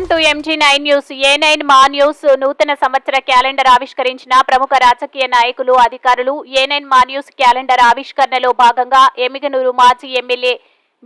Welcome to MG nine news. A nine మా news నూతన సంవత్సర క్యాలెండర్ ఆవిష్కరించిన ప్రముఖ రాజకీయ నాయకులు అధికారులు ఏ నైన్ మా న్యూస్ క్యాలెండర్ ఆవిష్కరణలో భాగంగా ఎమిగనూరు మాజీ ఎమ్మెల్యే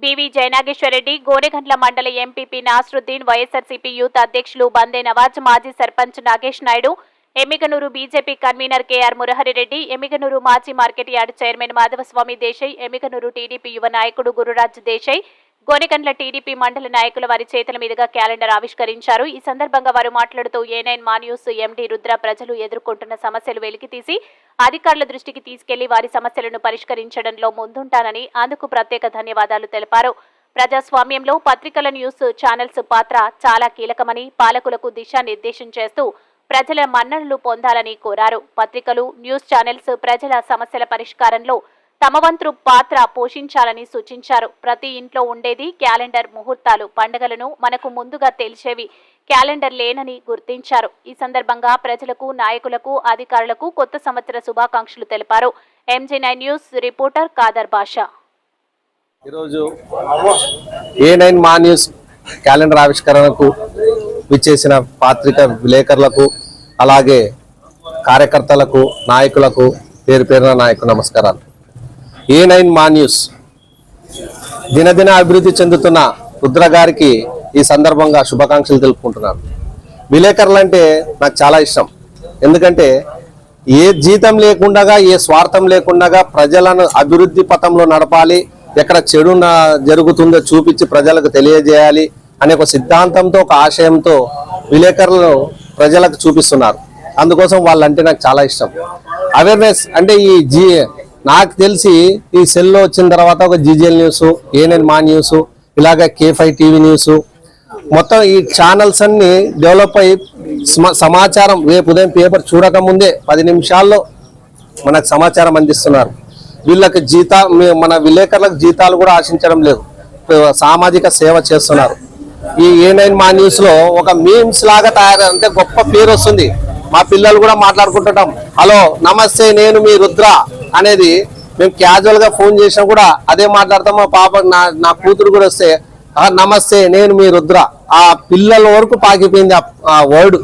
బివి జయనాగేశ్వరరెడ్డి గోనెగండ్ల మండల ఎంపీపీ నాసరుద్దీన్ వైఎస్ఆర్సీపీ యూత్ అధ్యక్షులు బందే నవాజ్ మాజీ sarpanch Nagesh Naidu Emmiganur BJP convener KR Muraharireddy Emmiganur మాజీ market yard chairman Madhavaswamy Desai Emmiganur TDP యువ నాయకుడు గురురాజ్ దేశాయ్ గోనెగండ్ల టీడీపీ మండల నాయకుల వారి చేతుల మీదుగా క్యాలెండర్ ఆవిష్కరించారు. ఈ సందర్భంగా వారు మాట్లాడుతూ ఏ నైన్ మా న్యూస్ ఎండీ రుద్ర ప్రజలు ఎదుర్కొంటున్న సమస్యలు వెలికితీసి అధికారుల దృష్టికి తీసుకెళ్ళి వారి సమస్యలను పరిష్కరించడంలో ముందుంటానని అందుకు ప్రత్యేక ధన్యవాదాలు తెలిపారు. ప్రజాస్వామ్యంలో పత్రికల న్యూస్ ఛానల్స్ పాత్ర చాలా కీలకమని పాలకులకు దిశానిర్దేశం చేస్తూ ప్రజల మన్ననలు పొందాలని కోరారు. పత్రికలు న్యూస్ ఛానల్స్ ప్రజల సమస్యల పరిష్కారంలో తమ వంతు పాత్ర పోషించాలని సూచించారు. ప్రతి ఇంట్లో ఉండేది క్యాలెండర్ ముహూర్తాలు పండుగలను మనకు ముందుగా తెలిసేవి క్యాలెండర్ లేనని గుర్తించారు. ఈ సందర్భంగా ప్రజలకు నాయకులకు అధికారులకు కొత్త సంవత్సర శుభాకాంక్షలు తెలిపారు. MG nine news reporter Khader Basha. ఈరోజు ఏ నైన్ మా న్యూస్ క్యాలెండర్ ఆవిష్కరణకు విచ్చేసిన పాత్రిక విలేకరులకు అలాగే కార్యకర్తలకు నాయకులకు పేరు పేరున నాయకు నమస్కారాలు. ఏ నైన్ మా న్యూస్. దినదిన అభివృద్ధి చెందుతున్న రుద్ర గారికి ఈ సందర్భంగా శుభాకాంక్షలు తెలుపుకుంటున్నాను. విలేకరులు అంటే నాకు చాలా ఇష్టం. ఎందుకంటే ఏ జీతం లేకుండా ఏ స్వార్థం లేకుండా ప్రజలను అభివృద్ధి పథంలో నడపాలి ఎక్కడ చెడు జరుగుతుందో చూపించి ప్రజలకు తెలియజేయాలి అనే ఒక సిద్ధాంతంతో ఒక ఆశయంతో విలేకరులు ప్రజలకు చూపిస్తున్నారు. అందుకోసం వాళ్ళంటే నాకు చాలా ఇష్టం. అవేర్నెస్ అంటే ఈ జీ నాకు తెలిసి ఈ సెల్లో వచ్చిన తర్వాత ఒక జీజీఎల్ న్యూస్ ఏఎన్ఎన్ మా న్యూస్ ఇలాగ కేఫై టీవీ న్యూస్. మొత్తం ఈ ఛానల్స్ అన్ని డెవలప్ అయ్యి సమాచారం రేపు ఉదయం పేపర్ చూడకముందే పది నిమిషాల్లో మనకు సమాచారం అందిస్తున్నారు. వీళ్ళకి జీతా మన విలేకరులకు జీతాలు కూడా ఆశించడం లేదు. సామాజిక సేవ చేస్తున్నారు. ఈ ఏ నైన్ మా న్యూస్లో ఒక మీమ్స్ లాగా తయారు అంటే గొప్ప పేరు వస్తుంది. మా పిల్లలు కూడా మాట్లాడుకుంటుంటాం. హలో నమస్తే నేను మీ రుద్ర. అనేది మేము క్యాజువల్గా ఫోన్ చేసినా కూడా అదే మాట్లాడతాం. మా పాప నా నా కూతురు కూడా వస్తే నమస్తే నేను మీ రుద్ర. ఆ పిల్లల వరకు పాకిపోయింది ఆ- ఆ వర్డ్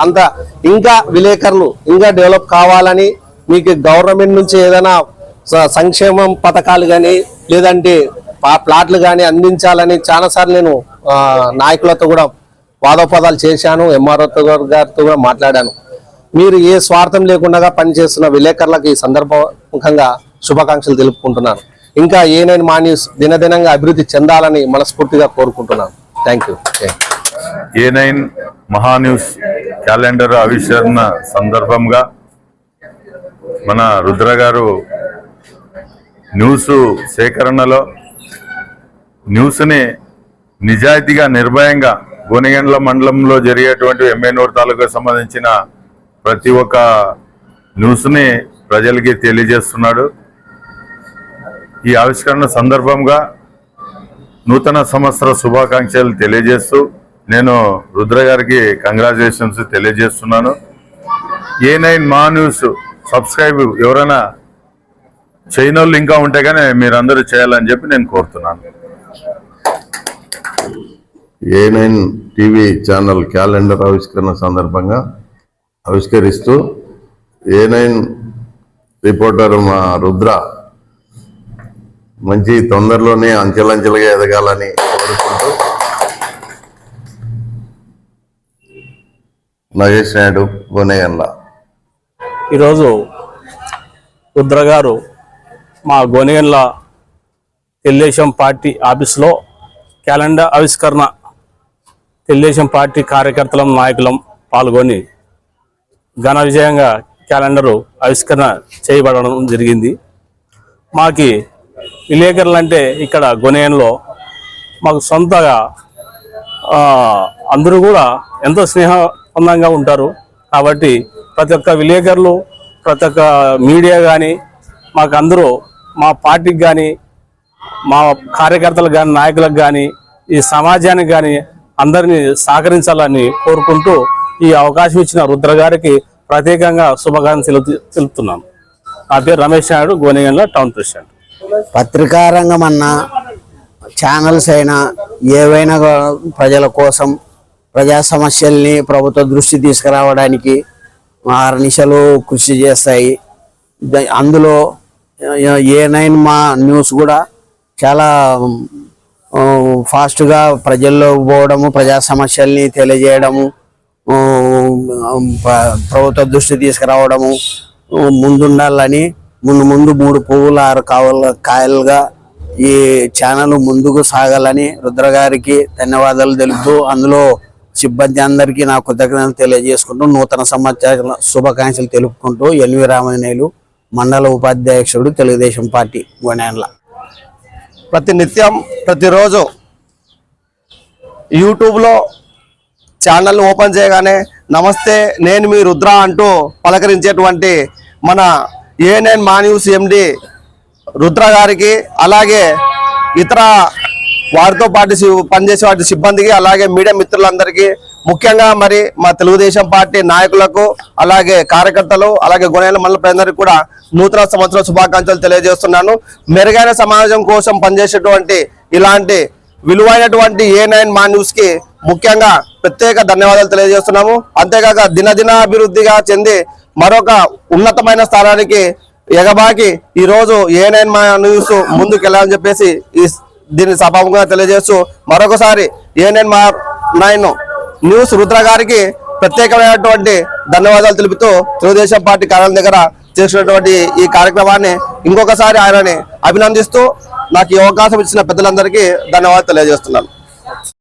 అంత ఇంకా విలేకరులు ఇంకా డెవలప్ కావాలని మీకు గవర్నమెంట్ నుంచి ఏదైనా స- సంక్షేమం పథకాలు కానీ లేదంటే ప్లాట్లు కానీ అందించాలని చాలాసార్లు నేను నాయకులతో కూడా వాదోపదాలు చేశాను ఎంఆర్ఓ గారితో కూడా మాట్లాడాను. మీరు ఏ స్వార్థం లేకుండా పనిచేస్తున్న విలేకరులకు ఈ సందర్భముఖంగా శుభాకాంక్షలు తెలుపుకుంటున్నాను. ఇంకా ఏ మా న్యూస్ దినదినంగా అభివృద్ధి చెందాలని మనస్ఫూర్తిగా కోరుకుంటున్నాను. థ్యాంక్ యూ ఏ నైన్ మహాన్యూస్ క్యాలెండర్ ఆవిష్కరణ సందర్భంగా మన రుద్ర గారు న్యూస్ సేకరణలో న్యూస్ని నిజాయితీగా నిర్భయంగా గోనెగండ్ల మండలంలో జరిగేటువంటి ఎమ్మెనూరు తాలూకు సంబంధించిన ప్రతి ఒక్క న్యూస్ని ప్రజలకి తెలియజేస్తున్నాడు. ఈ ఆవిష్కరణ సందర్భంగా నూతన సంవత్సర శుభాకాంక్షలు తెలియజేస్తూ నేను రుద్ర గారికి కంగ్రాచులేషన్స్ తెలియజేస్తున్నాను. ఏ నైన్ మా న్యూస్ సబ్స్క్రైబ్ ఎవరైనా చైనోళ్ళు ఇంకా ఉంటే కానీ మీరందరూ చేయాలని చెప్పి నేను కోరుతున్నాను. A nine TV channel calendar ఆవిష్కరణ సందర్భంగా ఆవిష్కరిస్తూ ఏ నైన్ రిపోర్టర్ మా రుద్ర మంచి తొందరలోనే అంచెలంచెలుగా ఎదగాలని కోరుకుంటూ నగేష్ నాయుడు గోనేగన్ల ఈరోజు రుద్ర గారు మా గోనెగన్ల తెలుగుదేశం పార్టీ ఆఫీస్లో క్యాలెండర్ ఆవిష్కరణ తెలుగుదేశం పార్టీ కార్యకర్తలం నాయకులం పాల్గొని ఘన విజయంగా క్యాలెండరు ఆవిష్కరణ చేయబడడం జరిగింది. మాకి విలేకరులు అంటే ఇక్కడ గొనేన్లో మాకు సొంతగా అందరూ కూడా ఎంతో స్నేహబంధంగా ఉంటారు. కాబట్టి ప్రతి ఒక్క విలేకరులు ప్రతి ఒక్క మీడియా కానీ మాకు అందరూ మా పార్టీకి కానీ మా కార్యకర్తలకు కానీ నాయకులకు కానీ ఈ సమాజానికి కానీ అందరినీ సహకరించాలని కోరుకుంటూ ఈ అవకాశం ఇచ్చిన రుద్ర గారికి ప్రత్యేకంగా శుభాకాంక్షలు తెలుపుతున్నాను. నా పేరు రమేష్ నాయుడు గోనెగండ్ల టౌన్ ప్రెసిడెంట్. పత్రికా రంగం అన్నా ఛానల్స్ అయినా ఏవైనా ప్రజల కోసం ప్రజా సమస్యల్ని ప్రభుత్వ దృష్టి తీసుకురావడానికి ఆర్నిశలు కృషి చేస్తాయి. అందులో ఏ నైన్ మా న్యూస్ కూడా చాలా ఫాస్ట్గా ప్రజల్లో పోవడము ప్రజా సమస్యల్ని తెలియజేయడము ప్రభుత్వ దృష్టి తీసుకురావడము ముందుండాలని ముందు ముందు మూడు పువ్వులు ఆరు కావల కాయలుగా ఈ ఛానల్ ముందుకు సాగాలని రుద్రగారికి ధన్యవాదాలు తెలుపుతూ అందులో సిబ్బంది అందరికీ నా కృతజ్ఞతలు తెలియజేసుకుంటూ నూతన సంవత్సర శుభాకాంక్షలు తెలుపుకుంటూ ఎన్వి రామనేలు మండల ఉపాధ్యక్షుడు తెలుగుదేశం పార్టీ గొనేన్ల. ప్రతి నిత్యం ప్రతిరోజు యూట్యూబ్లో ఛానల్ని ఓపెన్ చేయగానే నమస్తే నేను మీ రుద్ర అంటూ పలకరించేటువంటి మన ఏఎన్ఎన్ మాన్యూస్ ఎండి రుద్ర గారికి అలాగే ఇతర వారితో పాటు పనిచేసే వాటి సిబ్బందికి అలాగే మీడియా మిత్రులందరికీ ముఖ్యంగా మరి మా తెలుగుదేశం పార్టీ నాయకులకు అలాగే కార్యకర్తలు అలాగే గుణాల మండల ప్రజలందరికీ కూడా నూతన సంవత్సర శుభాకాంక్షలు తెలియజేస్తున్నాను. మెరుగైన సమాజం కోసం పనిచేసేటువంటి ఇలాంటి విలువైనటువంటి ఏ నైన్ మా న్యూస్కి ముఖ్యంగా ప్రత్యేక ధన్యవాదాలు తెలియజేస్తున్నాము. అంతేకాక దినదినాభివృద్ధిగా చెంది మరొక ఉన్నతమైన స్థానానికి ఎగబాకి ఈరోజు ఏ నైన్ మా న్యూస్ ముందుకు వెళ్ళాలని చెప్పేసి ఈ దీన్ని సభాముఖంగా తెలియజేస్తూ మరొకసారి ఏ నైన్ మా నైన్ న్యూస్ రుద్ర గారికి ప్రత్యేకమైనటువంటి ధన్యవాదాలు తెలుపుతూ తెలుగుదేశం పార్టీ కార్యాలయం దగ్గర చేసినటువంటి ఈ కార్యక్రమాన్ని ఇంకొకసారి ఆయనని అభినందిస్తూ నాకు ఈ అవకాశం ఇచ్చిన పెద్దలందరికీ ధన్యవాదాలు తెలియజేస్తున్నాను.